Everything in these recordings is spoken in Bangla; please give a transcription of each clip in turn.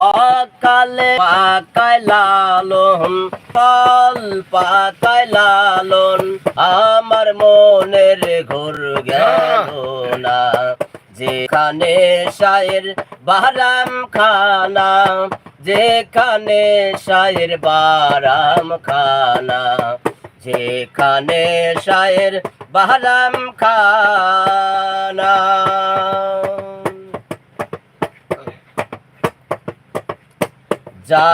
অকালে পাকায় লালন ফল পাকায় লালন, আমার মনের ঘোর গেল যেখানে শায়ের বারাম খানা যেখানে শায়ের বারাম খানা যেখানে শায়ের বারাম খানা যা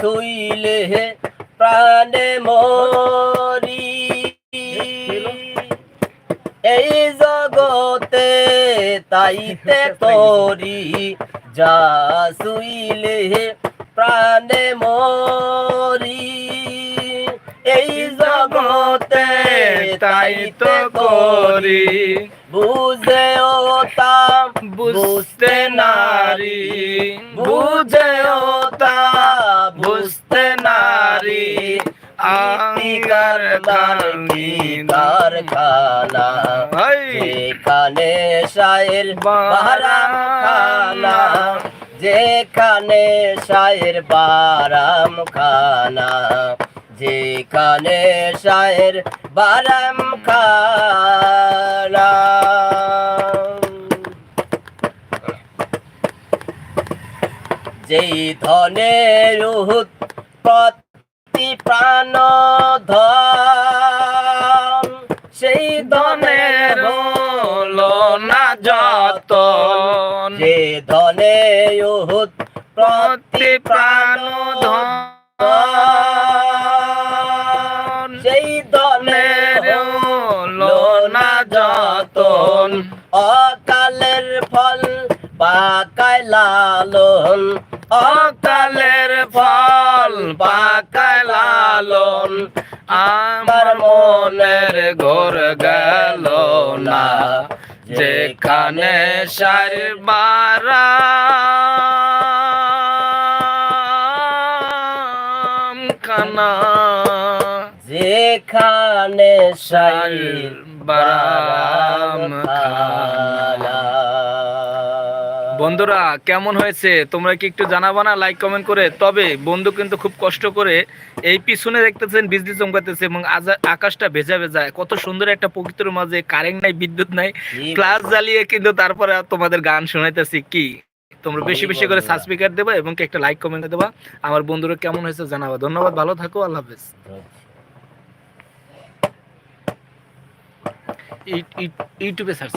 শুইলে প্রাণে মরি। এই জগতে তাইতে তরি। যা শুইলে প্রাণে মরি। এই জগতে তাই তো করি বুঝেও তা বুঝতে নারী। বুঝেও তা বুঝতে নারী আঙ্গার কি তার খানা হাই। যেখানে শায়ের বারাম খানা যেখানে শায়ের বারাম খানা যেখানে শায়ের বারাম খানা যেই ধনের প্রতি প্রাণ ধন সেই ধনের না যত যে ধনে উহুদ প্রতি প্রাণ ধন সেই ধনে লো না যতন। অকালের ফল পাকায় লালন অকালের ফল পাকায় লালন আমার মনের ঘোর গেল না যেখানে সার বারাম খানা যেখানে শাইর বারাম খানা। বন্ধুরা কেমন হয়েছে? তোমরা কি একটু জানাব না? লাইক কমেন্ট করে। তবে বন্ধু কিন্তু খুব কষ্ট করে এই পিছনে দেখতেছেন বিজলি চমকাতেছে এবং আকাশটা ভেজা ভেজা। কত সুন্দর একটা প্রকৃতির মাঝে কারেন্ট নাই বিদ্যুৎ নাই। ক্লাস জ্বালিয়ে কিন্তু তারপরে তোমাদের গান শোনাইতেছি কি? তোমরা বেশি বেশি করে। সাবস্ক্রাইব দেবা এবং একটা লাইক কমেন্ট দেবা। আমার বন্ধুরা কেমন হয়েছে জানাবা। ধন্যবাদ ভালো থাকো আল্লাহ হাফেজ। ইউটিউবে সার্চ